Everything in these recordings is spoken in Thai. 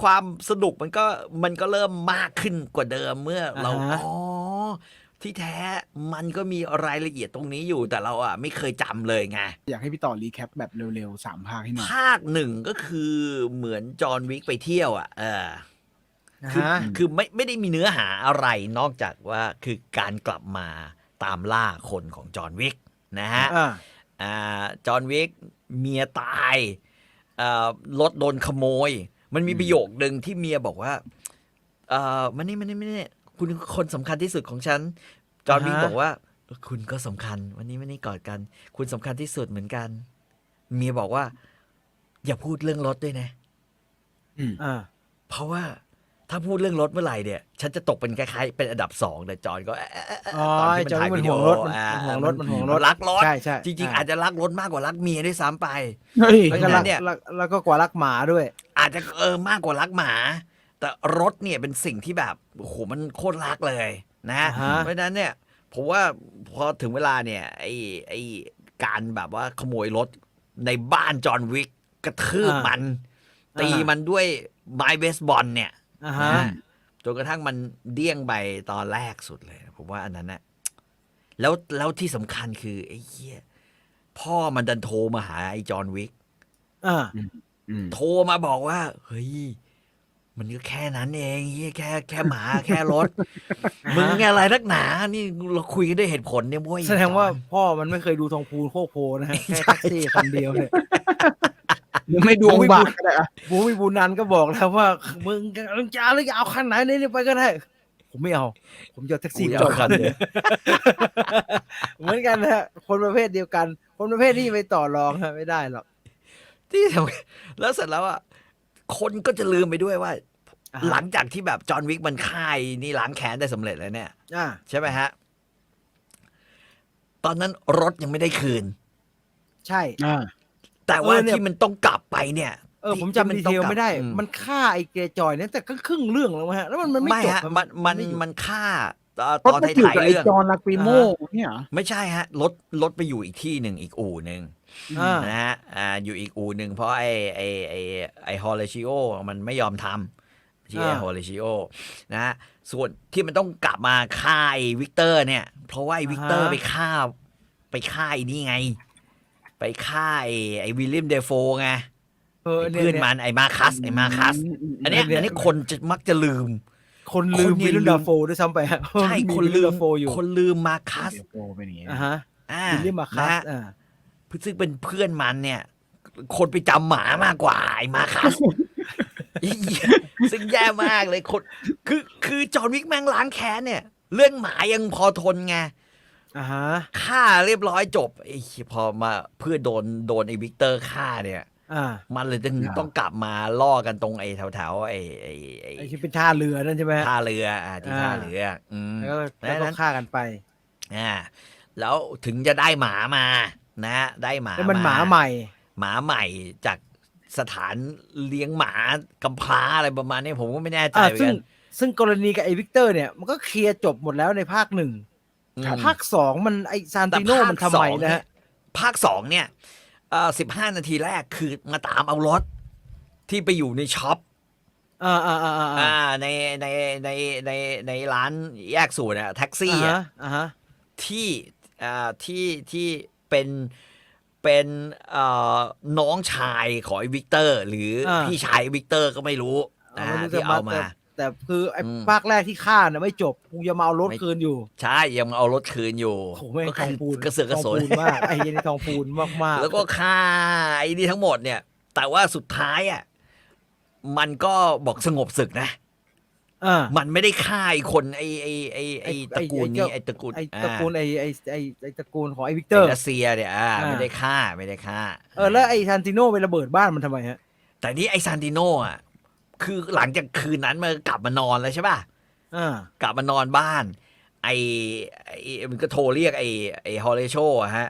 ความสนุกมันก็มันก็เริ่มมากขึ้นกว่าเดิมเมื่อเราอ่าฮะอ๋อที่แท้มันก็มีรายละเอียดตรงนี้อยู่แต่เราอะ ไม่เคยจำเลยไง อยากให้พี่ต่อรีแคปแบบเร็วๆสามภาคให้หน่อยภาคหนึ่งก็คือเหมือนจอห์นวิกไปเที่ยวอะเออ นะคือฮะ คือไม่ไม่ได้มีเนื้อหาอะไรนอกจากว่าคือการกลับมาตามล่าคนของจอห์นวิกนะฮะ อ่า อ่าจอห์นวิกเมียตายอ่ารถโดนขโมย มันมีประโยคหนึ่งที่เมียบอกว่าเอ่อมันนี่มันนี่มันนี่คุณคือคนสำคัญที่สุดของฉัน จอห์นวิกอ่าฮะ บอกว่า คุณก็สำคัญ วันนี้ไม่ได้กอดกัน คุณสำคัญที่สุดเหมือนกัน เมียบอกว่า อย่าพูดเรื่องรถด้วยนะ อ่า เพราะว่า ถ้าพูดเรื่องรถเมื่อไหร่เนี่ย ฉันจะตกเป็นคล้ายๆเป็นอันดับสองแต่จอห์นก็เอ๊ะเอ๊ะเอ๊ะอ๋อตอนที่มันจอห์นถ่ายมันวิดีห่โอวงรถมันอ่าห่วงรถมันห่วงรถรักรถใช่ใช่จริงๆอ่าอาจจะรักรถมากกว่ารักเมียด้วยซ้ำไปเฮ้ยแล้วก็เพราะฉะนั้รักนเนี่ยรักแล้วก็กว่ารักหมาด้วย อาจจะเออมากกว่ารักหมา แต่รถเนี่ยเป็นสิ่งที่แบบโอ้โหมันโคตรรักเลยนะอ่าฮะเพราะฉะนั้นเนี่ยผมว่าพอถึงเวลาเนี่ยไอ้ไอ้การแบบว่าขโมยรถในบ้านจอห์นวิกกระทืบมัน ตีมันด้วยไม้เบสบอลเนี่ย อ่าฮะนะจนกระทั่งมันเดี้ยงไปตอนแรกสุดเลย ผมว่าอันนั้นนะแล้วแล้วที่สำคัญคือไอ้เหี้ยพ่อมันดันโทรมาหาไอ้จอห์นวิก อ่า อืม โทรมาบอกว่า เฮ้ย มันก็แค่นั้นเองเหี้ยแค่แค่หมา แค่รถ มึงอะไรนักหนา นี่เราคุยกันด้วยเหตุผลเนี่ยบ้ยแสดงว่าจอห์นพ่อมันไม่เคยดูทองพูนโคกโพนะฮะ แค่แท็กซี่คันเดียวเนี่ยหรือ ไม่ดูโอ้ยบาทก็ได้อะบูมิบูนันก็บอกแล้วว่ามึงจะเอาหรือจะเอาคันไหนนี่ไปก็ได้ ผมไม่เอา ผมจะแท็กซี่จอเอาดคันเดียวเหมือนกันนะฮะ คนประเภทเดียวกัน คนประเภทนี้ไปต่อรองฮะไม่ได้หรอกที่แล้วเสร็จแล้วอะคนก็จะลืมไปด้วยว่า หลังจากที่แบบจอห์นวิกมันฆ่าไอ้นี่ล้างแค้นได้สำเร็จแล้วเนี่ยใช่ไหมฮะ ตอนนั้นรถยังไม่ได้คืน ใช่อ่า แต่ว่าเออเนี่ย ที่มันต้องกลับไปเนี่ย เออที่ผมที่จำดีเทลต้องกลับไม่ได้ อืมันฆ่าไอ้เกรย์จอยเนี่ยแต่ก็ครึ่งเรื่องแล้วฮะแล้วมันมันไม่ไม่จบฮะอะมันมันไอยู่มันฆ่าตอนรตถอนไปอยู่ท้ายกับๆไอ้เรื่อง จอห์นลาปิโมเนี่ยเหรอ ไม่ใช่ฮะรถรถไปอยู่อีกที่หนึ่งอีกอู่หนึ่งอ่า นะฮะอ่าอยู่อีกอู่หนึ่งเพราะไอ้ไอ้ไอ้ไอ้ฮอลเลชิโอมันไม่ยอมทำที่ไอ้อ่า ฮอลเลชิโอนะฮะส่วนที่มันต้องกลับมาฆ่าไอ้วิกเตอร์เนี่ย เพราะว่าไอ้วิกเตอร์ไปฆ่า ไปฆ่าไอ้นี่ไง ไปฆ่าไอ้ไอ้วิลเลียมเดโฟไงเออไอ้เนี่ยเพื่อนเนี่ยมันไอ้มาคัสไอ้มาคัส อันเนี้ยเนี่ยอันนี้คนจะมักจะลืม คนลืมคนเนี่ยวิลเลนลืดามโฟด้วยซ้ำไปฮะใช่มีคนวิลเลลืนมดาโฟอยู่คนลืมมาคัสเดี๋ยวโปรเป็นอย่างงี้อ่าฮะอ่าวิลเลียมมาคันะสฮะอ่าซึ่งเป็นเพื่อนมันเนี่ย คนไปจำหมามากกว่าไอ้มาคัสอีเหี้ยซึ่งแย่มากเลยคน คือคือจอห์นวิกแม่งล้างแค้นเนี่ย เรื่องหมายังพอทนไง อ่าฮะฆ่าเรียบร้อยจบไอ้เหี้ยพอมาเพื่อโดนโดนไอ้วิกเตอร์ฆ่าเนี่ย อ่ามันเลยต้องต้องกลับมาล่อกันตรงไอ้แถวๆไอ้ไอ้ไอ้ไอ้ที่เป็นท่าเรือนั่นใช่ไหมฮะ ท่าเรืออ่าที่อ่าท่า เรือ อืมแล้วก็แล้วนั้ก็นฆ่ากันไปอ่าแล้วถึงจะได้หมามานะได้หมาแล้วมันหมาใหม่ หมาใหม่จากสถานเลี้ยงหมากำพร้าอะไรประมาณนี้ผมก็ไม่แน่ใจอ่าเหมือนซึ่งกันซึ่งกรณีกับไอ้วิกเตอร์เนี่ยมันก็เคลียร์จบหมดแล้วในภาคหนึ่ง อืมภาคสองมันไอซานแต่ติโน่ภาคมันทำสไมองนะเนี่ยฮะ ภาคสองเนี่ยเอ่อสิบห้านาทีแรกคือมาตามเอารถ ที่ไปอยู่ในช็อปอ่าอ่าอ่าอ่าอ่าในในในในในร้านแยกส่วนอะแท็กซี่อ่าอะฮะอ่าฮะ ที่อ่าที่ที่เป็นเป็นเอ่อน้องชายของไอ้วิกเตอร์ หรืออาพี่ชายวิกเตอร์ก็ไม่รู้นะไม่รู้ที่จะเอามาแต่ แต่คือไอ้อืม ภาคแรกที่ฆ่าน่ะไม่จบกูจะมาเอารถไม่คืนอยู่ใช่ยังเอารถคืนอยู่โอ้โหแม่งก็ทองคือพูนกระเสือกกระสนทองพูนมากไอ้เหี้ยันทองพูนมากมากๆ แล้วก็ฆ่าไอ้นี่ทั้งหมดเนี่ย แต่ว่าสุดท้ายอะมันก็บอกสงบศึกนะ อ่า มันไม่ได้ฆ่าไอ้คนไอ้ไอ้ไอ้ไอ้ไอ้ตระกูลนี้ไอ้ไอ้ตระกูลไอ้อ่าตระกูลไอ้ไอ้ไอ้ไอ้ตระกูลของไอ้วิกเตอไอ้ร์รัสเซียเนี่ยอ่าอ่า ไม่ได้ฆ่าไม่ได้ฆ่าเออแล้วไอ้ซานติโน่ไประเบิดบ้านมันทำไมฮะแต่นี่ไอ้ซานติโนอะ คือหลังจากคืนนั้นมันกลับมานอนแล้วใช่ป่ะอ่ากลับมานอนบ้าน ไอ้ไอ้มันก็โทรเรียกไอ้ไอ้ฮอลเลโชอะฮะ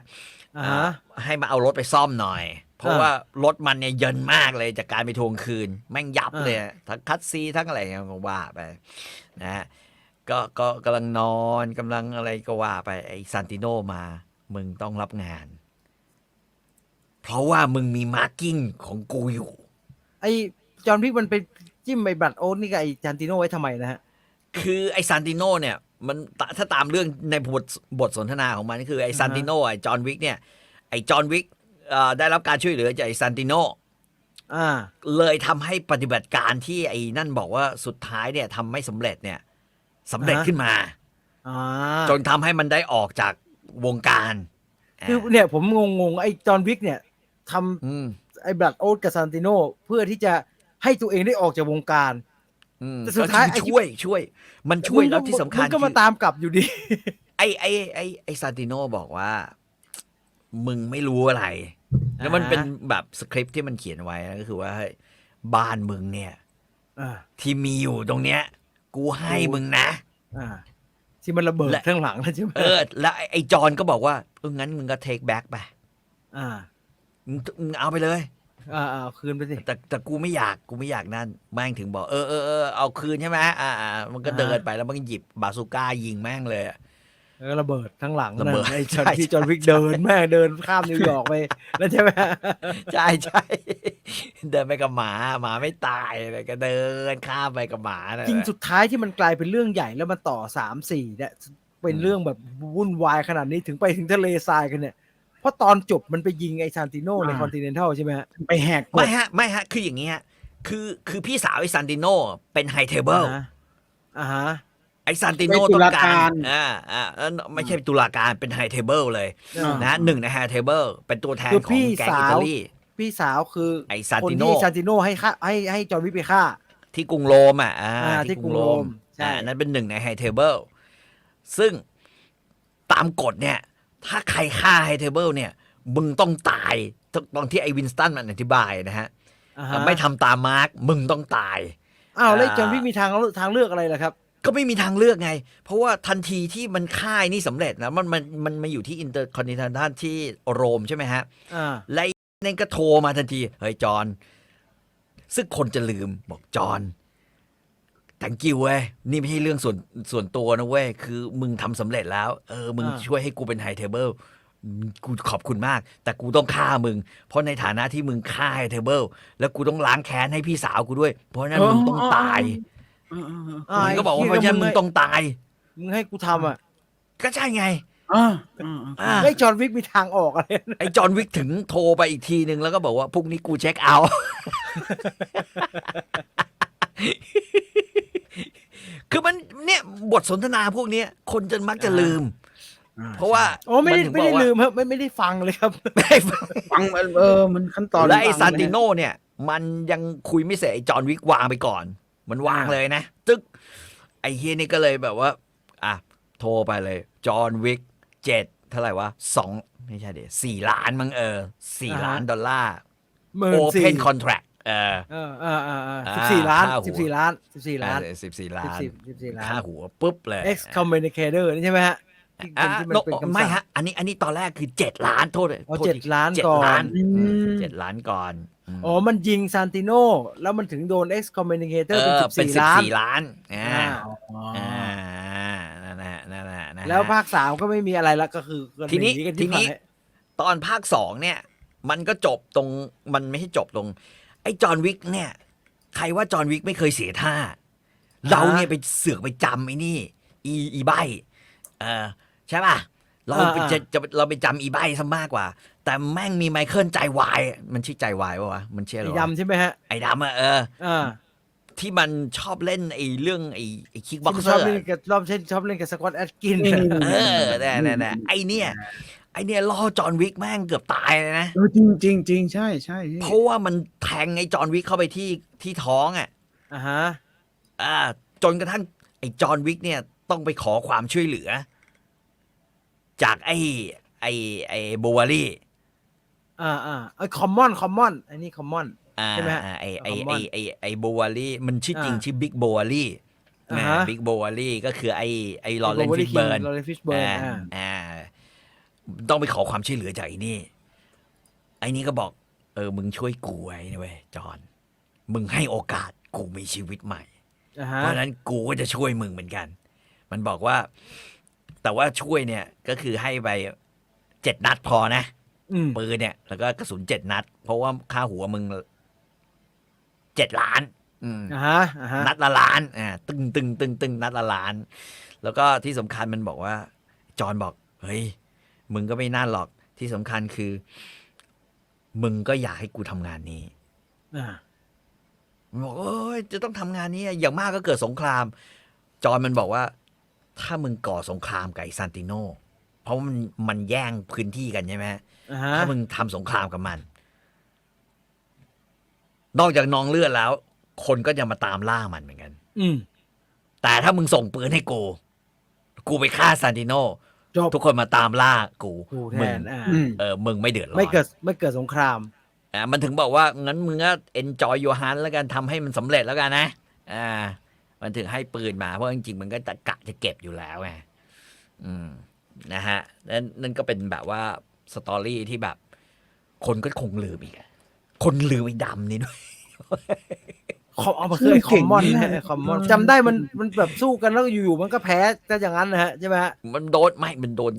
อ่าฮะให้มาเอารถไปซ่อมหน่อย เพราะอ่าว่ารถมันเนี่ยเยินมากเลยจากการไปทวงคืน แม่งยับอ่าเลยอะทั้งคัตซีทั้งอะไรเงี้ยก็ว่าไปนะฮะก็ก็กำลังนอนกำลังอะไรก็ว่าไปไอ้ซานติโนมา มึงต้องรับงาน เพราะว่ามึงมีมาร์กิ้งของกูอยู่ ไอ้จอห์นพิกมันไป จิ้มไอ้บัตรโอ๊ตนี่กับไอ้จานติโน่ไว้ทำไมนะฮะ คือไอ้ซานติโนเนี่ยมันตถ้าตามเรื่องในบทบทสนทนาของมันก็คือไอ้อ่าฮะซานติโนไอ้จอห์นวิกเนี่ยไอ้จอห์นวิกเอ่อได้รับการช่วยเหลือจากไอ้ซานติโนอ่า เลยทำให้ปฏิบัติการที่ไอ้นั่นบอกว่าสุดท้ายเนี่ยทำไม่สำเร็จเนี่ยสำเร็จอ่าฮะ ขึ้นมา อ่าจนทำให้มันได้ออกจากวงการคือเนี่ย ผมงงๆไอ้จอห์นวิกเนี่ยทอืมำไอ้บัตรโอ๊ตกับซานติโน่เพื่อที่จะ ให้ตัวเองได้ออกจากวงการ อืมแต่สุดท้ายก็ไอ้คือช่วยช่วย มันช่วยมึงก็แล้วที่สำคัญมึงก็มาคือ ตามกลับอยู่ดี ไอ้ไอ้ไอ้ไอ้ซานติโนบอกว่า มึงไม่รู้อะไร แล้วมันอ่าฮะ เป็นแบบสคริปต์ที่มันเขียนไว้นะก็คือว่าเฮ้ยบ้านมึงเนี่ย อ่า ที่มีอยู่ตรงเนี้ย กูให้มึงนะ อ่า ที่มันระเบิดและข้างหลังนะใช่ไหมเออ แล้วไอ้ไอ้จอนก็บอกว่าเอองั้นมึงก็เทคแบ็กไปอ่า มึงมึงเอาไปเลย อ่าอ่าเอาคืนไปสิ แต่แต่กูไม่อยากกูไม่อยากนั่นแม่งถึงบอกเออเออเออเอาคืนใช่ไหมอ่าอ่ามันก็อ่า เดินไปแล้วมันก็หยิบบาซูก้ายิงแม่งเลยอะ แล้วก็ระเบิดข้างหลังระเบิดนั่นไอ้จอห์นใช่ที่จอห์นวิกเดินแม่งเดินข้ามนิวยอร์กไปแล้วใช่ไหมใช่ใช่เดินไปกับหมาหมาไม่ตายเลยก็เดินข้ามไปกับหมานะจริงสุดท้ายที่มันกลายเป็นเรื่องใหญ่แล้วมันต่อสามสี่เนี่ยเป็นเรื่องแบบวุ่นวายขนาดนี้ถึงไปถึงทะเลทรายกันเนี่ย เพราะตอนจบมันไปยิงไอ้ซานติโนในอ่าคอนติเนนทัลใช่ไหมฮะไปแหกกไม่ฎฮะไม่ฮะ คืออย่างเงี้ยคือคือพี่สาวไอ้ซันติโนเป็นไฮเทเบิลอ่าฮะอ่าฮะไอ้ซันติโนเป็นตุต้องลาการการอ่าอ่าเอ่อไม่ใช่ตุลาการเป็นไฮเทเบิลเลยอ่านะหนึ่งในไฮเทเบิลเป็นตัวแทนคือของพี่แก๊งสาวอิตาลีพี่สาวคือไอ้ซานคนติโนที่ซานติโนให้ฆ่าให้ให้จอห์นวิกไปฆ่า ที่กรุงโรมอะอ่าอ่าที่กรุงโรมใช่อ่านั่นเป็นหนึ่งในไฮเทเบิลซึ่งตามกฎเนี่ย ถ้าใครฆ่าไฮเทเบิลเนี่ย มึงต้องตายตอนที่ไอ้วินสตันมันอธิบายนะฮะ อ่าฮะไม่ทำตามมาร์กมึงต้องตาย อ้าวแล้วอ่าจอห์นวิกมีทางเลือกทางเลือกอะไรล่ะครับ ก็ไม่มีทางเลือกไง เพราะว่าทันทีที่มันค่ายนี่สำเร็จนะมันมันมันมาอยู่ที่อินเตอร์คอนติเนนทัลที่โรมใช่ไหมฮะ อ่า และไอ้นั่นก็โทรมาทันที เฮ้ยจอนซึ่งคนจะลืมบอกจอน thank you เว้ยนี่ไม่ใช่เรื่องส่วนส่วนตัวนะเว้ยคือมึงทำสำเร็จแล้ว เออ มึงอ่า ช่วยให้กูเป็นไฮเทเบิลกูขอบคุณมาก แต่กูต้องฆ่ามึง เพราะในฐานะที่มึงฆ่าไฮเทเบิลแล้วกูต้องล้างแค้นให้พี่สาวกูด้วย เพราะฉะนั้นมึงต้องตายเออเออเอออ่ามันก็บอกว่าเพราะฉะนั้นมึงต้องตาย มึงให้กูทำอะก็ใช่ไงอ่าอ่าอ่าอ่า ไอ้ยจอห์นวิกมีทางออกอะไรไอ้จอห์นวิกถึงโทรไปอีกทีหนึ่งแล้วก็บอกว่าพรุ่งนี้กูเช็คเอาท์ คือมันเนี่ยบทสนทนาพวกเนี้ยคนจะมักจะลืมอ่าเพราะว่าโอ้ไม่ได้นถึงไม่ได้บอกว่าลืมครับไม่ไม่ได้ฟังเลยครับ ไม่ได้ฟังฟังเออมันขั้นตอนและไอ้ฟังซานติะโนเนี่ย มันยังคุยไม่เสร็จไอ้จอห์นวิกวางไปก่อน มันวางอ่าเลยนะจึ๊กไอ้เฮียนี่ก็เลยแบบว่า อะ โทรไปเลย จอห์นวิกเจ็ดเท่าไหร่วะสองไม่ใช่เดี๋ยวสี่ล้านมั้งเออสี่อ่าฮะ ล้านดอลลาร์ หมื่นโอสี่เพนคอนแทรค เออเออเออเออเอออ่าสิบสี่ล้านค่าหัวสิบสี่ล้านสิบสี่ล้านสิบสี่ล้าสิบนสี่สิบสี่ล้านค่าหัวปุ๊บเลย X communicator นี่ใช่ไหมฮะที่อะที่มันโนเป็นคำสั่งไม่ฮะ อันนี้อันนี้ตอนแรกคือเจ็ดล้านโทษเลยเอาโทษเจ็ดทีล้านเจ็ดก่อล้านนอืมเจ็ดล้านก่อนมอ๋อ มันยิงซานติโนแล้วมันถึงโดน X communicator เอเป็นอสิบเป็นสี่สิบล้านสี่ล้านอ่าอ่าอ๋ออ่านั่นแหละนั่นแหละนะฮะแล้วภาคสามก็ไม่มีอะไรละก็คือก็ทีนี้หกันทีนี้ผ่าตอนภาคสองเนี่ย มันก็จบตรงมันไม่ใช่จบตรง ไอ้จอห์นวิกเนี่ย ใครว่าจอห์นวิกไม่เคยเสียท่า เราเนี่ยไปเสือกไปจำไอ้นี่ อีอีใบเออใช่ป่ะ เราไปจะจะเราไปจำอีใบซะมากกว่า แต่แม่งมีไมเคิลใจวาย มันชื่อใจวายปะวะ มันชื่ออะไรไอ้วะดำใช่ไหมฮะ ไอ้ดำอะเอออ่าที่มันชอบเล่นไอ้เรื่องไอ้ไอ้คิกบ็ที่อกมันเซชออบร์เล่นกับรอบเช่นชอบเล่นกับสกอตแอดกินอืมเออแต่แต่แต่ไอ้เนี่ย ไอ้เนี่ยล่อจอห์นวิกแม่งเกือบตายเลยนะ เออจริงจริงจริงใช่ใช่พี่เพราะว่ามันแทงไอ้จอห์นวิกเข้าไปที่ที่ท้องอะอ่าฮะอ่า จนกระทั่งไอ้จอห์นวิกเนี่ยต้องไปขอความช่วยเหลือ จากไอ้ไอ้ไอ้โบวารี่อ่าอ่าไอ้คอมมอนคอมมอนอันนี้คอมมอนอ่าใช่ไหมฮะอ่าไอ้ไอ้คอมมไอ้อนไอ้ไอ้โบวารี่มันชื่อจริงอ่าชื่อบิ๊กโบวารี่อ่านะฮะบิ๊กโบวารี่ก็คือไอ้ไอ้ลอเรนฟิชเบิร์นลอเรนฟิชเบิร์นอ่าอ่าอ่า ต้องไปขอความช่วยเหลือจากไอ้นี่ ไอ้นี่ก็บอก เออ มึงช่วยกูไว้นะเว้ยจอห์นมึงให้โอกาสกูมีชีวิตใหม่ อ่าฮะเพราะฉะนั้นกูก็จะช่วยมึงเหมือนกัน มันบอกว่า แต่ว่าช่วยเนี่ยก็คือให้ไปเจ็ดนัดพอนะ อืมปืนเนี่ย แล้วก็กระสุนเจ็ดนัด เพราะว่าค่าหัวมึงเจ็ดล้าน อืม อ่าฮะอ่าฮะ นัดละล้านอ่าตึงตึงตึงตึงนัดละล้าน แล้วก็ที่สำคัญมันบอกว่า จอห์นบอก เฮ้ย มึงก็ไม่น่าหรอกที่สำคัญคือ มึงก็อยากให้กูทำงานนี้อ่ามันบอกเอ้ยจะต้องทำงานนี้อย่างมากก็เกิดสงคราม จอห์นมันบอกว่า ถ้ามึงก่อสงครามกับไอ้ซานติโนเพราะมันมันแย่งพื้นที่กันใช่ไหมอ่าฮะถ้ามึงทำสงครามกับมัน นอกจากนองเลือดแล้ว คนก็จะมาตามล่ามันเหมือนกัน อืมแต่ถ้ามึงส่งปืนให้กู กูไปฆ่าซานติโน จบทุกคนมาตามล่ากูกูแทมึงนอ่าอืมเออมึงไม่เดือดร้อน ไม่เกิดไม่เกิดสงคราม อ่ามันถึงบอกว่างั้นมึงก็ enjoy your hand แล้วกันทำให้มันสำเร็จแล้วกันนะอ่า มันถึงให้ปืนมาเพราะจริงๆมันก็จะกะจะเก็บอยู่แล้วไงอืมนะฮะนั่นนั่นก็เป็นแบบว่าสตอรี่ที่แบบ คนก็คงลืมอีกอะคนลืมไอ้ดำนี่ด้วย คอมเอามาเคยคอมมอนนะฮะคอมมอนจำได้มันมันแบบสู้กันแล้วอยู่ๆมันก็แพ้ก็อย่างนั้นนะฮะใช่ไหมฮะ มันโดนไม่ มันโดน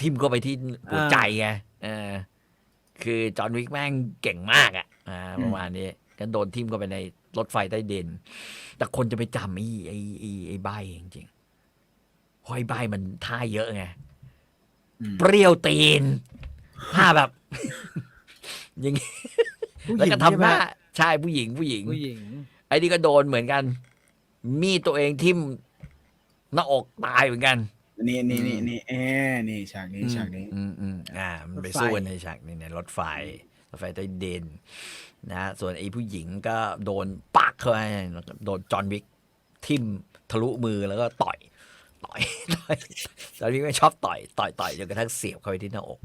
ทิมเข้าไปที่หัวใจไงเออคือจอห์นวิกแม่งเก่งมากอะอ่าประมาณนี้ก็โดนทิมเข้าไปในรถไฟใต้ดินแต่คนจะไปจำไอ้ไอ้ไอ้ไอ้ใบจริงๆเพราะไอ้ใบมันท่าเยอะไง อืม เปรี้ยวตีนท่าแบบ อย่างงี้ ผู้หแล้วญิงก็ทำหน้าใช่ไหม ใช่ผู้หญิงผู้หญิง ผู้หญิง ไอ้นี่ก็โดนเหมือนกัน มีดตัวเองทิ่มหน้าอกตายเหมือนกัน นี่นี่นี่นี่เออนี่ฉากนี้ฉากนี้ อืมอืมอ่า มันไปสู้กันในฉากนี้ในรถไฟรถไฟใต้ดินนะส่วนไอ้ผู้หญิงก็โดนปักเข้าไปแล้วก็โดนจอห์นวิกทิ่มทะลุมือแล้วก็ต่อยต่อยต่อยจอห์นวิกไม่ชอบต่อย ต่อยต่อยจนกระทั่งเสียบเข้าไปที่หน้าอก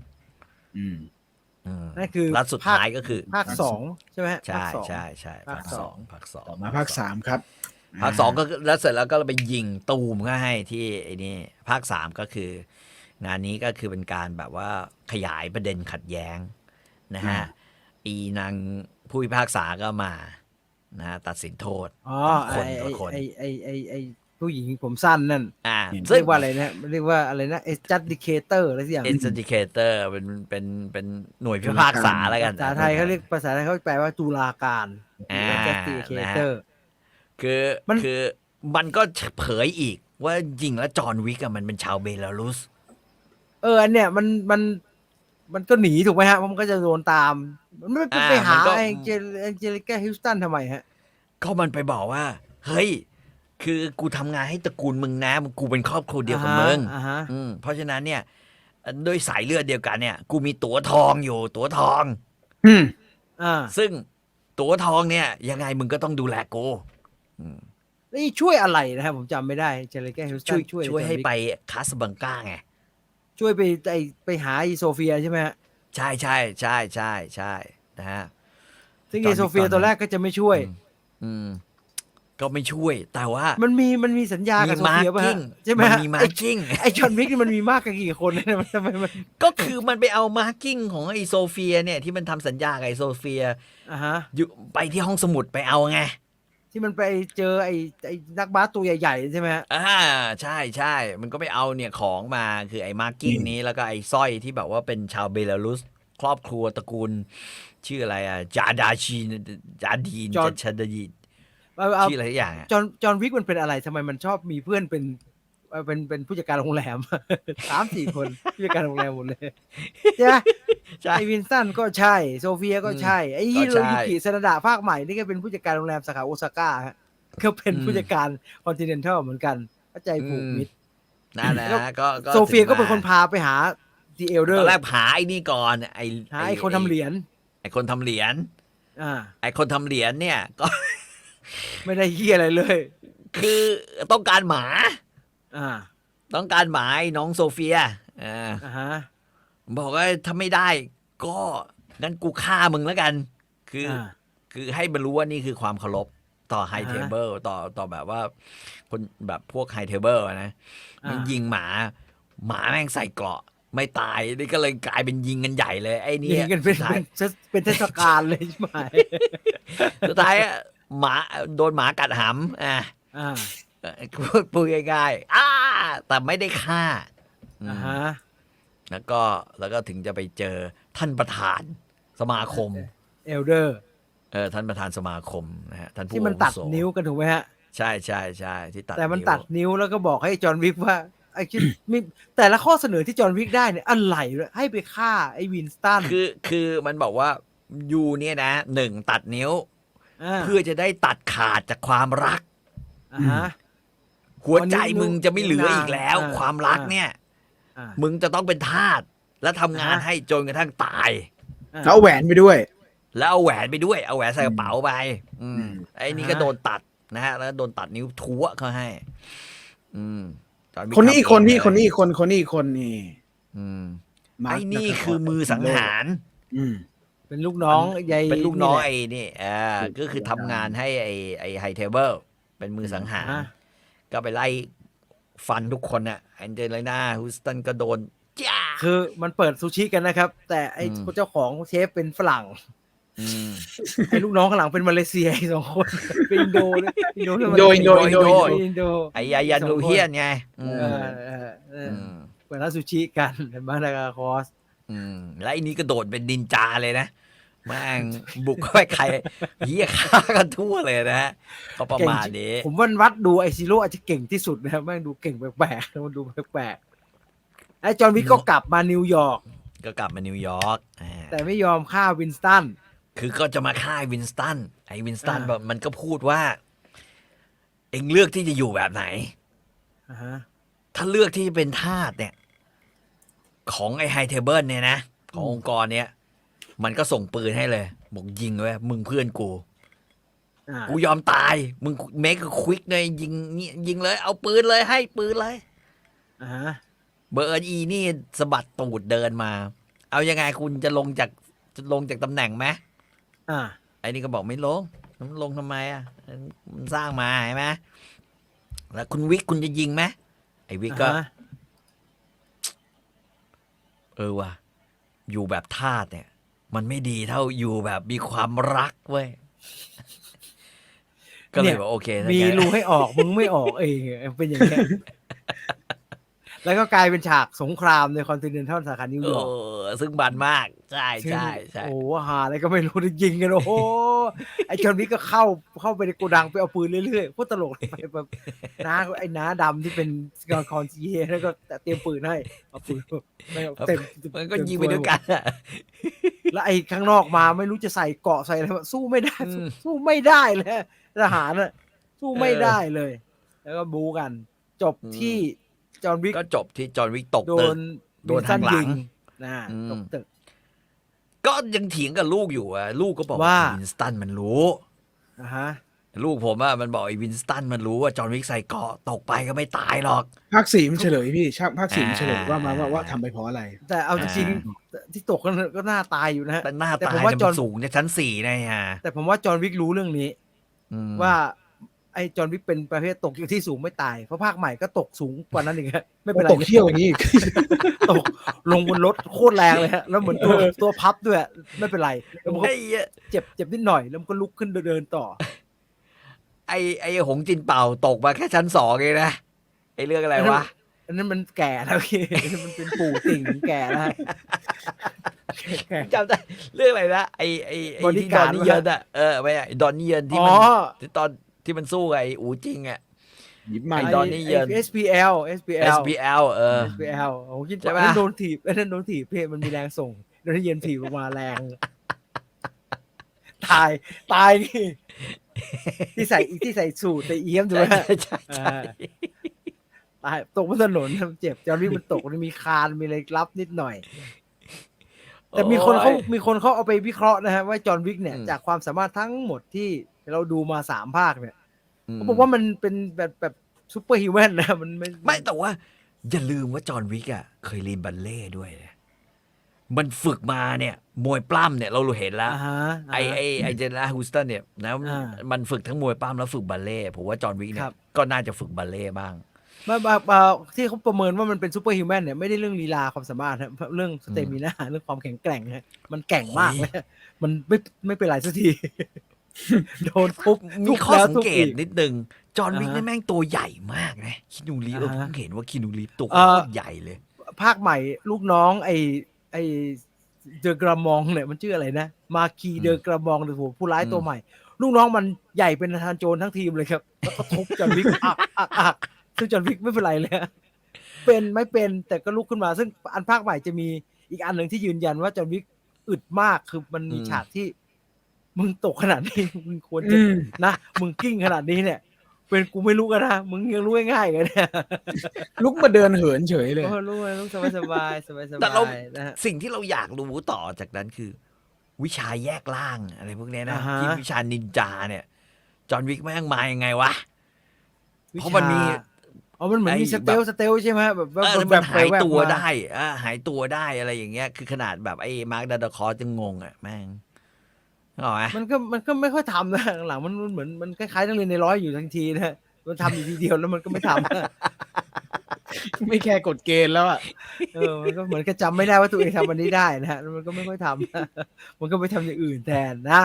อืมอืม นั่นคือแล้วสุดภาคท้ายก็คือภาคสองใช่ไหมฮะใช่ภาคสองใช่ใช่ภาภาคคสสอองงภาคสองต่อมาภาคสามครับ ภาคสองก็แล้วเสร็จแล้วก็ไปยิงตูมก็ให้ที่ไอ้นี่ภาคสามก็คือ งานนี้ก็คือเป็นการแบบว่าขยายประเด็นขัดแย้งนะฮะอีนางผู้พิพากษาก็มานะฮะตัดสินโทษอ๋อคนไอ้ละคนไอ้ไอ้ไอ้ไอ้ ผู้หญิงผมสั้นนั่นอ่าเรียกว่าอะไรนะเรียกว่าอะไรนะไอ้จัดดิเคเตอร์อะไรสักอย่างเอ็นสติเคเตอร์เป็นเป็นเป็นหน่วยพิพากษาแล้วกัน ภาษาไทยเขาเรียกภาษาไทยเขาแปลว่าตุลาการอ่า จัดดิเคเตอร์ คือมันคือมันก็เผยอีกว่าจริงแล้วจอห์นวิกอะมันเป็นชาวเบลารุส เอออันเนี้ยมันมันมันก็หนีถูกไหมฮะเพราะมันก็จะโดนตาม มันไม่ไปอ่าไปหามันก็ ไอ้เจไอ้เจลิก้าฮิวสตันทำไมฮะ ก็มันไปบอกว่า เฮ้ย คือกูทำงานให้ตระกูลมึงนะกูเป็นครอบครัวเดียวกับมึงอ่าฮะ อืมเพราะฉะนั้นเนี่ยด้วยสายเลือดเดียวกันเนี่ย กูมีตั๋วทองอยู่ ตั๋วทอง อืม อ่าซึ่งตั๋วทองเนี่ย ยังไงมึงก็ต้องดูแลกูอืมนี่ช่วยอะไรนะครับผมจำไม่ได้เจลิก้าฮิวสตัช่วยนช่วยช่วยให้จอห์นวิกไปคาสบังกาไง ช่วยไปไอไปหาไอโซเฟียใช่ไหมฮะใช่ใช่ใช่ใช่ใช่นะฮะ ซึ่งจอห์ไอนวิกโซเฟียตอนนั้นตัวแรกก็จะไม่ช่วย อืม ก็ไม่ช่วย แต่ว่ามันมีมันมีสัญญากับโซมาเฟียร์ป่ะกิ้ฮะงใช่ไหมมันฮะมีมาไอร์กิ้ง ไอจอห์นวิกนี่มันมีมากกันกี่คนเนี่ยมันทำไมมันก็คือมันไปเอามาร์กิ้งของไอโซเฟียเนี่ยที่มันทำสัญญากับไอโซเฟียอ่าฮะ อยู่ไปที่ห้องสมุดไปเอาไง ที่มันไปเจอไอไอนักบาสตัวใหญ่ๆใช่ไหมฮะ อ่าใช่ใช่ มันก็ไปเอาเนี่ยของมาคือไอ้มาร์กิ้งนี้แล้วก็ไอ้สร้อยที่แบบว่าเป็นชาวเบลารุส ครอบครัวตระกูล ชื่ออะไรอะจาดาชีนจาดีนจาชาดาดีน เอาเอาชื่ออะไรสักอย่างอะจอห์นจอห์นวิกมันเป็นอะไรทำไมมันชอบมีเพื่อนเป็นเอ่อเป็นเป็นผู้จัดการโรงแรม สามสี่คนผู้จัดการโรงแรมหมดเลยใช่ไหมใช่ ไอวินสันก็ใช่ โซเฟียก็ใช่ ไอฮิโรก็ใช่ยุกิซานาดะภาคใหม่นี่ก็เป็นผู้จัดการโรงแรมสาขาโอซาก้าฮะก็เป็นอืมผู้จัดการคอนติเนนทัลเหมือนกันเข้าใจผูกมิตร นั่นแหละก็ก็โซเฟียถึงก็เป็นมาคนพาไปหาดีเอลเดอตอร์นแรกหาไอ้นี่ก่อนไอ้หาไอคนทำเหรียญไอ้คนทำเหรียญอ่า ไอ้คนทำเหรียญเนี่ยก็ ไม่ได้เฮียอะไรเลย คือต้องการหมา อ่าต้องการหมาไอ้น้องโซเฟียอ่าอ่าฮะ บอกว่าถ้าไม่ได้ ก็งั้นกูฆ่ามึงแล้วกัน คือออ่าคือให้มันรู้ว่านี่คือความเคารพต่อไฮอ่าฮะเทเบิลต่อต่อแบบว่า คนแบบพวกไฮเทเบิลนะอ่ามั มันยิงหมา หมาแม่งใส่เกราะ ไม่ตายนี่ก็เลยกลายเป็นยิงกันใหญ่เลย ไอ้นี่ยิงกันเป็นสุดท้ายเป็นเป็นเทศกาลเลยใช่ไหม สุดท้ายอะ หมาโดนหมากัดหำอะอ่าเอ่อพูดพูดง่ายๆอ้าแต่ไม่ได้ฆ่าอืมอ่าฮะ แล้วก็แล้วก็ถึงจะไปเจอท่านประธานสมาคม เอลเดอร์ เออท่านประธานสมาคมนะฮะท่านผู้ที่มันตัดอาวุโสนิ้วกันถูกไหมฮะ ใช่ใช่ใช่ที่ตัดแต่มันวตัดนิ้วแล้วก็บอกให้จอห์นวิกว่าไอ้คิด มีแต่ละข้อเสนอที่จอห์นวิกได้เนี่ยอะไรวะให้ไปฆ่าไอ้วินสตัน คือคือมันบอกว่ายูเนี่ยนะหนึ่งตัดนิ้วา เพื่อจะได้ตัดขาดจากความรัก อ่าฮะ หัวใจอ๋อนิ้วมึงจะไม่เหลืออีกแล้ว อ่าความรักเนี่ย อ่ามึงจะต้องเป็นทาสและทำงานอ่าให้จนกระทั่งตายอ่าแล้วเอาแหวนไปด้วย แล้วเอาแหวนไปด้วย เอาแหวนใส่กระเป๋าไป อืม อืม ไอ้นี่อ่าก็โดนตัดนะฮะ แล้วโดนตัดนิ้วทั่วเขาให้ อืมจอห์วิกคนนี้อีกคนทำเงนี่เลยคนนี้อีกคนคนนี้อีกคนนี่อืมมาร์คไอ้นี่นัทคือมือสังหาร อืม เป็นลูกน้องยายเป็นลูกน้องแหละไอ้นี่อ่าถูกก็คือทำงานให้ไอ้ไอ้ไฮเทเบิลเป็นมือสังหารอ่าก็ไปไล่ฟันทุกคนน่ะแอนเจลิน่าฮูสตันก็โดนจ้าคือมันเปิดซูชิกันนะครับ แต่ไอ้อืมเจ้าของเชฟเป็นฝรั่งอืมไอ้ลูกน้องข้างหลังเป็นมาเลเซียอีกสองคนเป็นอินโดด้วยอินโดด้วยอินโดอินโดอินโดเป็นอินโดไอ้ยายันลูเฮียนไงอืเอมอเออเอออืมเปิดร้านซูชิกันในบ้านนากาคอส อืมแล้วไอ้นี้ก็โดดเป็นดินจาเลยนะแม่งบุกเข้าไปใครเฮียฆ่ากันทั่วเลยนะฮะก็ประมาณนี้ ผมว่าวัดดูไอซิโร่อาจจะเก่งที่สุดนะครับแม่งดูเก่งแปลกๆมันดูแปลกๆไอ้จอห์นวิกก็กลับมานิวยอร์กก็กลับมานิวยอร์กอ่าแต่ไม่ยอมฆ่าวินสตันคือก็จะมาฆ่าไอ้วินสตันไอ้วินสตันอ่าแบบมันก็พูดว่า เอ็งเลือกที่จะอยู่แบบไหนอ่าฮะถ้าเลือกที่จะเป็นทาสเนี่ย ของไอ้ไฮเทเบิลเนี่ยนะขององค์กรเนี่ยมันก็ส่งปืนให้เลยบอกยิงไว้ยมึงเพื่อนกู อ่ากูยอมตาย มึงเมคควิกเลยยิงนี่ยิงเลย เอาปืนเลยให้ปืนเลย อ่าฮะเบอร์อีนี่สะบัดตูดเดินมา เอายังไงคุณจะลงจากจะลงจากตำแหน่งไหมอ่าไอ้นี่ก็บอกไม่ลงมันลงทำไมอะมันสร้างมาใช่ไหมแล้วคุณวิกคุณจะยิงไหมไอ้วิกก็อ่าฮะ เออว่ะอยู่แบบทาสเนี่ย มันไม่ดีเท่าอยู่แบบมีความรักเว้ยก็เลยบอกโอเคมีรูให้ออกมึงไม่ออกเองเป็นอย่างเงี้ย แล้วก็กลายเป็นฉากสงครามในคอนติเนนทัลสาขานิวเอยอร์กอซึ่งบันมาก ใช่ใช่ใช่โอ้โหหาอะไรก็ไม่รู้ได้ยิงกันโอ้โหไอ้จอห์นวิกก็เข้าเข้าไปในโกดังไปเอาปืนเรื่อยๆโคตรตลกเลยไปแบบน้าไอ้น้าดำที่เป็นกองคอนซีเยแล้วก็เตรียมปืนให้เอาปืนไม่เอาเต็มมันก็ยิงไปด้วยกันอะแล้วไอ้ข้างนอกมาไม่รู้จะใส่เกราะใส่อะไรมาสู้ไม่ได้อืมสู้ไม่ได้เลยทหารน่ะสู้ไม่เออได้เลย แล้วก็บูกัน จบอืมที่ จอห์นวิกก็จบที่จอห์นวิกตกโดตึกนโดนวิสัทางหลังยินะอืม ตกตึก ก็ยังเถียงกับลูกอยู่อะลูกก็บอกว่าวินสตันมันรู้ อ่าฮะ ลูกผมอะมันบอกไอ้วินสตันมันรู้ว่าจอห์นวิกใส่เกราะตกไปก็ไม่ตายหรอก ภาคสี่มันเฉลยพี่ชาภาคสี่มันอ่าเฉลยว่ามาว่าว่าทำไปเพราะอะไร แต่เอาจริงอ่ๆที่ตกก็ก็น่าตายอยู่นะฮะ แต่หน้าแต่ตาผมยว่าจะจอมัห์นนสูงในชั้นสี่นะฮะแต่ผมว่าจอห์นวิกรู้เรื่องนี้ อืมว่า ไอ้จอห์นวิกเป็นประเภทตกอยู่ที่สูงไม่ตาย เพราะภาคใหม่ก็ตกสูงกว่านั้นอีกฮะไม่เป็นไรตกเที่ยวอย่างนี้อีกตกลงบนรถโคตรแรงเลยฮะแล้วเหมือนตัวตัวพับด้วย ไม่เป็นไรแล้วมันก็ไอ้เหี้ยเจ็บเจ็บนิดหน่อย แล้วมันก็ลุกขึ้นเดินต่อ ไอ้ไอ้หงจินเป่าตกมาแค่ชั้นสองเองนะไอ้เรื่องอะไรวะอันนั้นมันแก่แล้วพี่มันเป็นปู่ติ่งแก่แล้วแก่จำได้เรื่องอะไรนะไอ้ไอ้ไอ้ที่ดอน Bodyguard นี่เยินอะเออไม่ใช่ดอนนี่เยินที่อ๋มัอนที่ตอน ที่มันสู้กับไอ้อูจริงอะหยิบมา ไอ้อีกดอนนี่เยินไอ้ SPL SPL SBL เออ SPL โอ้คิดใช่ว่าปะ อันนั้นโดนถีบอันนั้นโดนถีบพี่มันมีแรงส่งโดนเย็นถีบออกมาแรง ตาย ตายนี่ ที่ใส่ที่ใส่สูทแต่เอี้ยมถูกไหมใช่ใช่ใช่ ตายตกบนถนนเจ็บจอร์นี่มันตกมันมีคานมีอะไรรับนิดหน่อย แต่มีคนเขาโอ้ยมีคนเขาเอาไปวิเคราะห์นะฮะว่าจอห์นวิกเนี่ย อืม จากความสามารถทั้งหมดที่ เราดูมาสามภาคเนี่ยอืมเขาบอกว่ามันเป็นแบบแบบซูเปอร์ฮิวแมนนะมันไม่ไม่แต่ว่า อย่าลืมว่าจอห์นวิกอะเคยเรียนบัลเล่ต์ด้วยนะมันฝึกมาเนี่ยมวยปล้ำเนี่ยเราเห็นแล้วอ่าฮะไอไอไอเจนนาฮูสตันเนี่ยนะอ่ามันฝึกทั้งมวยปล้ำแล้วฝึกบัลเล่ต์ผมว่าจอห์นวิกเนี่ครัยบก็น่าจะฝึกบัลเล่ต์บ้างมามามาที่เขาประเมินว่ามันเป็นซูเปอร์ฮิวแมนเนี่ยไม่ได้เรื่องลีลาความสามารถนะเรื่องสเตมินาเรื่องความแข็งแกร่งฮะมันแกร่งมากเลยมันไม่ไม่เป็นไรสักที โดนทุบมีทุบข้อแล้วสังทุบเกอีตนิดนึง จอห์นวิกอ่าฮะนี่แม่งตัวใหญ่มากนะคินูรีฟเอออ่าผฮะมเห็นว่าคินูรีฟตัวเอ่อใหญ่เลย ภาคใหม่ลูกน้องไอไอเดอะกระมองเนี่ยมันชื่ออะไรนะ มาคีอืมเดอะกระมองหรือผู้ร้ายอืมตัวใหม่ ลูกน้องมันใหญ่เป็นทานโจรทั้งทีมเลยครับแล้วก็ทุบจอห์นวิกอักอักอักซึ่งจอห์นวิกไม่เป็นไรเลยฮะเป็นไม่เป็นแต่ก็ลุกขึ้นมา ซึ่งอันภาคใหม่จะมีอีกอันหนึ่งที่ยืนยันว่าจอห์นวิกอึดมากคือมันมีฉากที่ มึงตกขนาดนี้มึงควรจะอืมนะ มึงกิ้งขนาดนี้เนี่ย เป็นกูไม่รู้กันนะ มึงยังรู้ง่ายๆกันเนี่ยลุกมาเดินเหินเฉยเลยโอ้รู้เลยรู้สบายสบายสบายสแต่บาเรายนะฮะสิ่งที่เราอยากรู้ต่อจากนั้นคือ วิชาแยกล่างอะไรพวกเนี้ยนะอ่าฮะที่วิชานินจาเนี่ย จอห์นวิกแม่งมายังไงวะวิเพราะมันมีชอ๋อมันเหมือนมีไอ้สเตลแบบสเตลใช่ไหมแบบเออแบมันบหายแวบตัวมาได้อ่าหายตัวได้อะไรอย่างเงี้ย คือขนาดแบบไอ้มาร์คดาดาคอสยังงงอะแม่ง นึกออกไหมมันก็มันก็ไม่ค่อยทำนะหลังๆมันมันเหมือนมันคล้ายๆนักเรียนในร้อยอยู่ทันทีนะมันทำอยู่ทีเดียวแล้วมันก็ไม่ทำนะไม่แค่กฎเกณฑ์แล้วอะเออมันก็เหมือนกับจำไม่ได้ว่าตัวเองทำอันนี้ได้นะฮะแล้วมันก็ไม่ค่อยทำนะมันก็ไปทำอย่างอื่นแทนนะ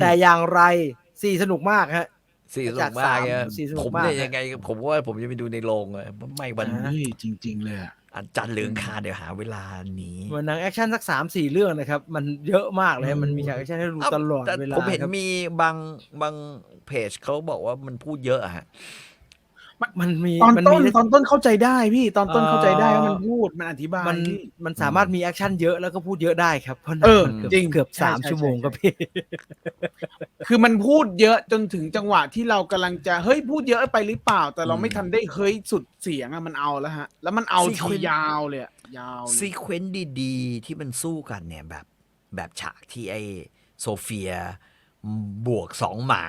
แต่อย่างไรสี่สนุกมากฮะสี่สนุจากกมากเนี่ยสามสี่สนุกผมมากเนี่ยยังไง ผมว่าผมจะไปดูในโรงเลยไม่วันอ่านี่จริง ๆ เลย อะอาจารย์เหลืองคาเดี๋ยวหาเวลาหนีเหมือนหนังแอคชั่นสักสามสี่เรื่องนะครับ มันเยอะมากเลยฮะมันมีฉากแอคชั่นให้ดูเอ้าตลอดแต่เวลาผมเห็นครับมีบางบางเพจเขาบอกว่ามันพูดเยอะอะ ฮะมันมีตอนมันต้มีนตอนต้นเข้าใจได้พี่ตอนต้นเข้าใจได้เอ่อว่ามันพูดมันอธิบายมันพี่มันสามารถมีแอคชั่นเยอะแล้วก็พูดเยอะได้ครับเพราะหนัเออมันเกือบจริงเกือบใช่สามใช่ชั่วโมงใช่ครับพี่คือมันพูดเยอะจนถึงจังหวะที่เรากำลังจะเฮ้ยพูดเยอะไปหรือเปล่า แต่เราอืมไม่ทันได้เฮ้ยสุดเสียงอะมันเอาแล้วฮะ แล้วมันเอาซีทีเควนต์ยาวเลยอะยาวเลยซีเควนต์ดีๆ ที่มันสู้กันเนี่ยแบบ แบบฉากที่ไอ้โซเฟีย บวกสองหมา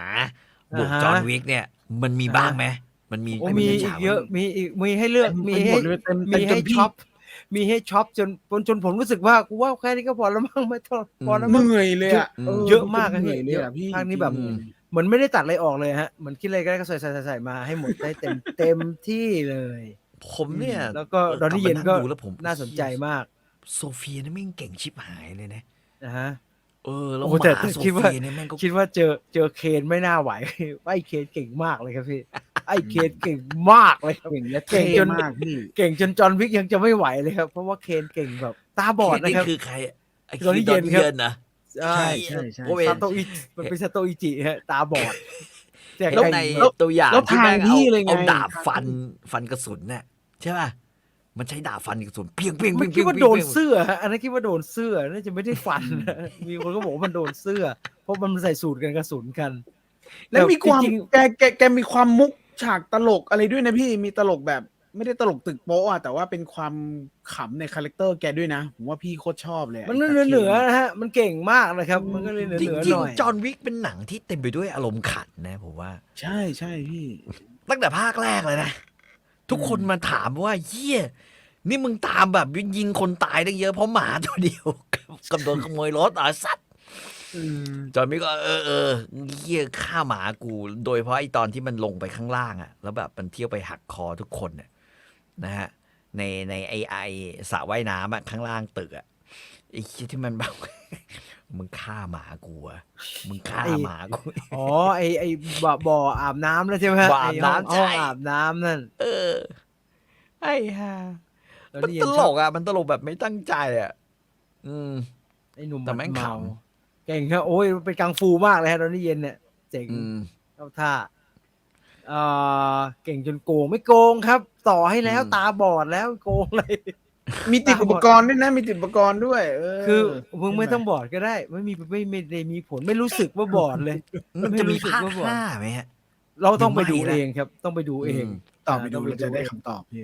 บวกอ่าฮะจอห์นวิกเนี่ย มันมีบ้างไหม มันมีโอ้นมีป็นอีฉากเยอะมีอีกมีให้เลือกมีเต็มให้หมดเลยเต็มเต็มีมจให้นพี่ช็อปมีให้ช็อปจนจนจนผมรู้สึกว่ากูว่าแค่นี้ก็พอแล้วมั้งไม่ต้องพอแล้วเหมั้งนื่อยเลยอะเยอะมากอะเหพี่นื่อยเลยอะพี่ภาคนี้แบบจริงเหมือนไม่ได้ตัดอะไรออกเลยฮะเหมือนคิดอะไรก็ได้ก็ใส่ใส่ใส่ใส่มาให้หมดได้เต็มเต็มที่เลย ผมเนี่ย แล้วก็เดอนนี่เย็นก็ลับมาดูแล้วผมน่าสนใจมาก โซเฟียนี่แม่งเก่งชิบหายเลยนะนะฮะ เออแล้วโอ้หแต่มาแต่โซคิดว่า เฟียเนี่ยแม่งก็คิดว่าเจอเจอเคนไม่น่าไหว ไอ้เคนเก่งมากเลยครับพี่ ไอ้เคนเก่งมากเลยครับ เก่งและเก่เท่งจน มากพี่ เก่งจนจอห์นวิกยังจะไม่ไหวเลยครับ เพราะว่าเคนเก่งแบบตาบอดนะครับ คือใครไอ้ดอนนี่ดอนเย็นครับ เย็นนะ ใช่ใช่ใช่ใช่ผมเห็นซาโตอิมันเป็นซาโตอิจิฮะตาบอดแต่แล้วเก่งในแล้วตัวอย่างแล้วที่แม่งทางพี่เอาเลยไง เอาดาบทางฟันพี่ฟันกระสุนเนี่ยใช่ป่ะ มันใช้ดาบฟันกระสุนเพียงเพียงเพีไม่ยงคิดเพียงว่าโดนเพียงเสื้อฮะอันนั้นคิดว่าโดนเสื้อน่าจะไม่ได้ฟันนะมีคนก็บอกว่ามันโดนเสื้อ เพราะมันใส่สูตรกันกระสุนกัน แล้วมีความจริงแกแกแกมีความมุกฉากตลกอะไรด้วยนะพี่มีตลกแบบไม่ได้ตลกตึกโป๊ะอะแต่ว่าเป็นความขำในคาแรคเตอร์แกด้วยนะ ผมว่าพี่โคตรชอบเลยๆมันเหนือเหนือๆนะฮะ มันเก่งมากนะครับ มันก็เลยเหนือจเหนือริหงน่อยๆจอห์นวิกเป็นหนังที่เต็มไปด้วยอารมณ์ขันนะผมว่า ใช่ใช่พี่ ตั้งแต่ภาคแรกเลยนะ ทุกคนมาถามว่าเยี่ยนี่มึงตามแบบยิงคนตายได้เยอะเพราะหมาตัวเดียวกับโดนขโมยรถอะสัตว์อืมจอห์นวิกก็เออเออเยี่ยฆ่าหมากู โดยเฉพาะไอ้ตอนที่มันลงไปข้างล่างอะแล้วแบบมันเที่ยวไปหักคอทุกคนเนี่ยนะฮะในในไอไอสระว่ายน้ำอะข้างล่างตึกอะไอ้คิดที่มันแบบ มึงฆ่าหมากูอะมึงฆ่าไอ้หมากู อ๋อไอไอบ่อบ่ออาบน้ำแล้วใช่ไหมฮะบ่ออาบน้ำไห้องใช่ห้องอาบน้ำนั่นเออ ไอ้ห่าแล้วมันนี่ตยังลชอบกอะ มันตลกแบบไม่ตั้งใจอะ อืม ไอหนุ่มแต่แม่งเมาขเก่งครับโอ้ยเป็นกังฟูมากเลยฮะตอนนี้เย็นเนี่ยเจ๋ง อืม เข้าท่าเอ่อเก่งจนโกงไม่โกงครับ ต่อให้แล้วอืม ตาบอดแล้วโกงเลย มีติดอุปกรณ์ด้วยนะ มีติดอุปกรณ์ด้วย เออคือมึงไม่ใช่หต้องบอดก็ได้ ไม่มีไม่ไม่ได้มีผลไม่รู้สึกว่าบอดเลยมันจะมีภาคไม่รู้สึกว่าบ่นห้าไหมฮะ เราต้องไปดูหรือไม่นะเองครับ ต้องไปดูเองอืมตอบไปดูต้องไปเราจะดูได้เองคำตอบพี่